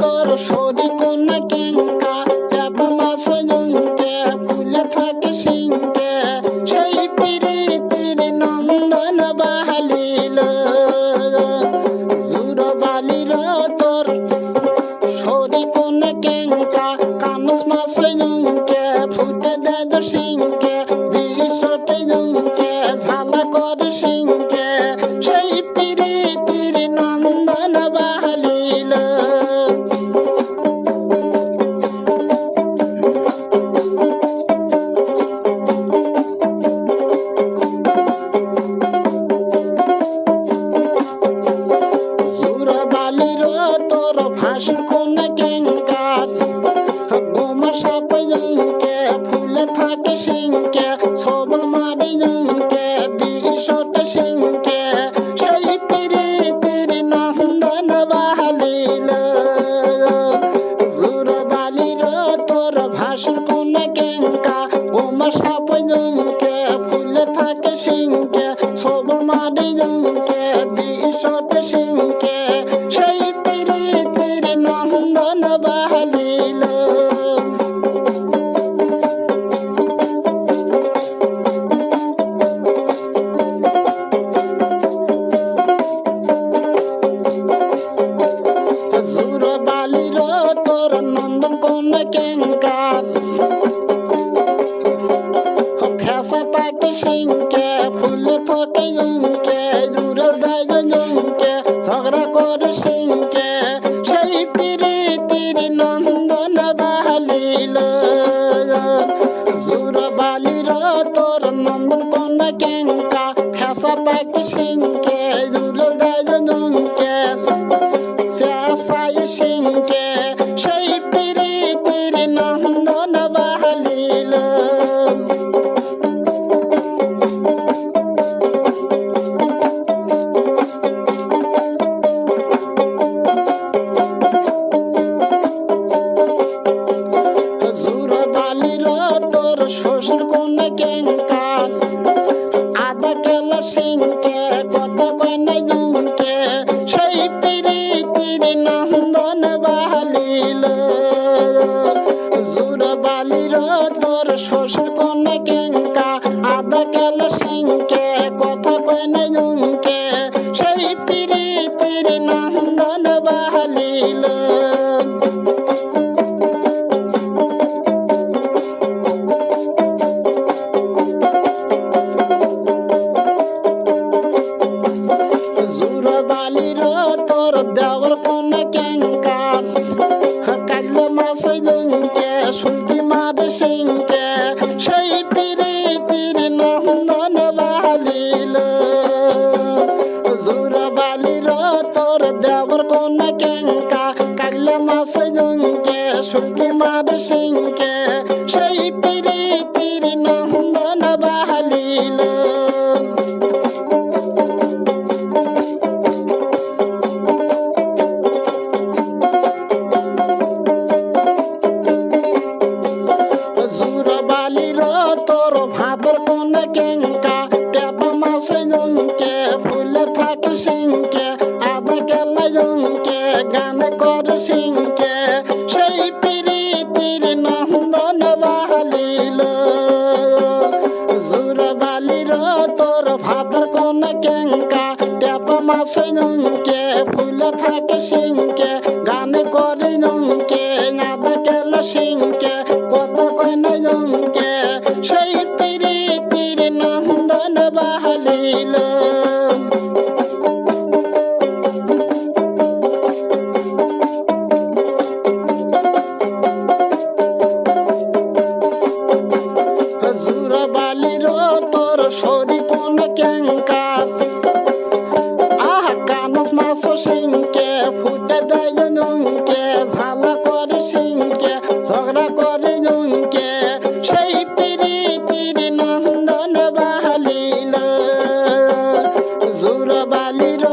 তোর সরি কোন কেঙ্কা চাপ মাস জঙ্কে ফুলে থাকে সিংকে। সেই প্রীতির নন্দন বাহালিল। থাকে সিংকে সবল মারি জঙ্কে তোর নন্দন কোন কেঙ্কার? ফেসা পাকে সিংকে ফুলে থাকে জুমকে দূরে যায় জুমকে ঝগড়া করে সিংকে সেই প্রীতির নন্দন বাহালিল জুর বালির তোর নন্দন কোন কেঙ্কা? ফেসা পাকে সিংকে সেই প্রীতির বাহালিল হুজুর বালির তোর শ্বশুর কোন কেঙ্কা আদা কেলা সিংকে কত কনে জুমকে সেই প্রীতির নন্দন বাহালিল কাগলে মাসে জঙ্কে শুনকি মার সিংকে, সেই প্রীতির নহন বালিল। জোর বালির তোর দেবর কোন কেঙ্কা কাগলে মাসে জঙ্কে শুনতি মাদ সিংকে, সেই প্রীতির জঙ্কে ফুলে থাকে সিংকে, আধা কেলা জঙ্কে গান কর সিংকে। সেই প্রীতির নন্দন বাহালিল। জুর বালির তোর ভাদর কোন কেঙ্কা টেপ মাসে জঙ্কে ফুলে থাকে সিংকে, গান করে জঙ্কে আধা কেলা সিংকে। তোর শরী কোন কেঙ্কার। আহ কানস মাস সিংকে, ফুটে দেয় নুনকে, ঝালা করে সিংকে, ঝগড়া করে নুনকে, সেই পিরিতির নন্দন বাহালিল। জুর বালির